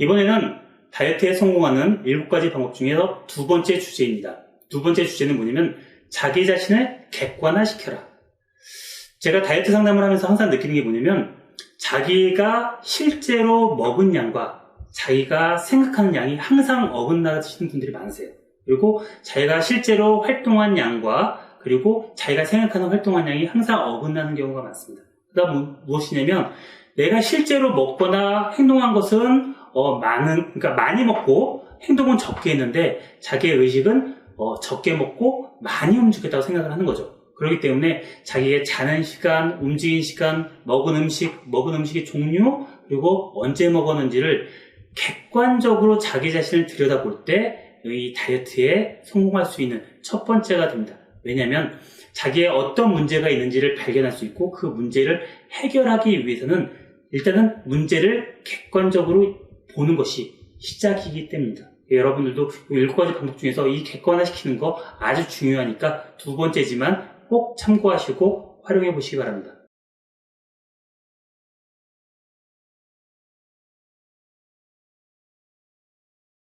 이번에는 다이어트에 성공하는 7가지 방법 중에서 두 번째 주제입니다. 두 번째 주제는 뭐냐면 자기 자신을 객관화시켜라. 제가 다이어트 상담을 하면서 항상 느끼는 게 뭐냐면 자기가 실제로 먹은 양과 자기가 생각하는 양이 항상 어긋나시는 분들이 많으세요. 그리고 자기가 실제로 활동한 양과 그리고 자기가 생각하는 활동한 양이 항상 어긋나는 경우가 많습니다. 그다음 뭐- 무엇이냐면 내가 실제로 먹거나 행동한 것은 어, 많은 그러니까 많이 먹고 행동은 적게 했는데 자기의 의식은 어, 적게 먹고 많이 움직였다고 생각을 하는 거죠. 그렇기 때문에 자기의 자는 시간, 움직이는 시간, 먹은 음식, 먹은 음식의 종류, 그리고 언제 먹었는지를 객관적으로 자기 자신을 들여다볼 때 이 다이어트에 성공할 수 있는 첫 번째가 됩니다. 왜냐하면 자기의 어떤 문제가 있는지를 발견할 수 있고 그 문제를 해결하기 위해서는 일단은 문제를 객관적으로 보는 것이 시작이기 때문입니다. 여러분들도 이 일곱 가지 방법 중에서 이 객관화시키는 거 아주 중요하니까 두 번째지만 꼭 참고하시고 활용해 보시기 바랍니다.